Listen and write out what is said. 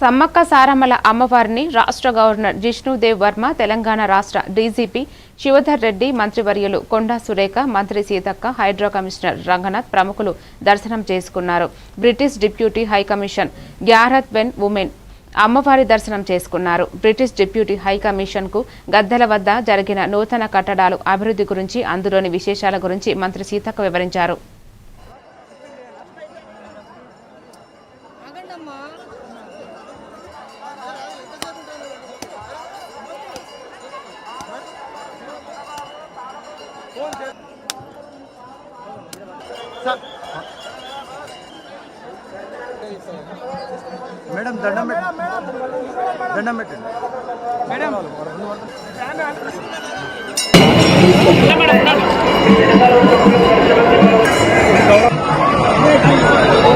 సమ్మక్క సారమ్మల అమ్మవారిని రాష్ట్ర గవర్నర్ జిష్ణుదేవ్ వర్మ తెలంగాణ రాష్ట్ర డీజీపీ శివధర్ రెడ్డి మంత్రివర్యులు కొండా సురేఖ మంత్రి సీతక్క హైడ్రో కమిషనర్ రంగనాథ్ ప్రముఖులు దర్శనం చేసుకున్నారు. British deputy high commission Gareth Wynn Owen అమ్మవారి దర్శనం చేసుకున్నారు. బ్రిటిష్ డిప్యూటీ హై కు గద్దెల వద్ద జరిగిన నూతన కట్టడాలు అభివృద్ధి గురించి అందులోని విశేషాల గురించి మంత్రి సీతక్క వివరించారు. మేడం దండం దండం పెట్టండి. మేడం.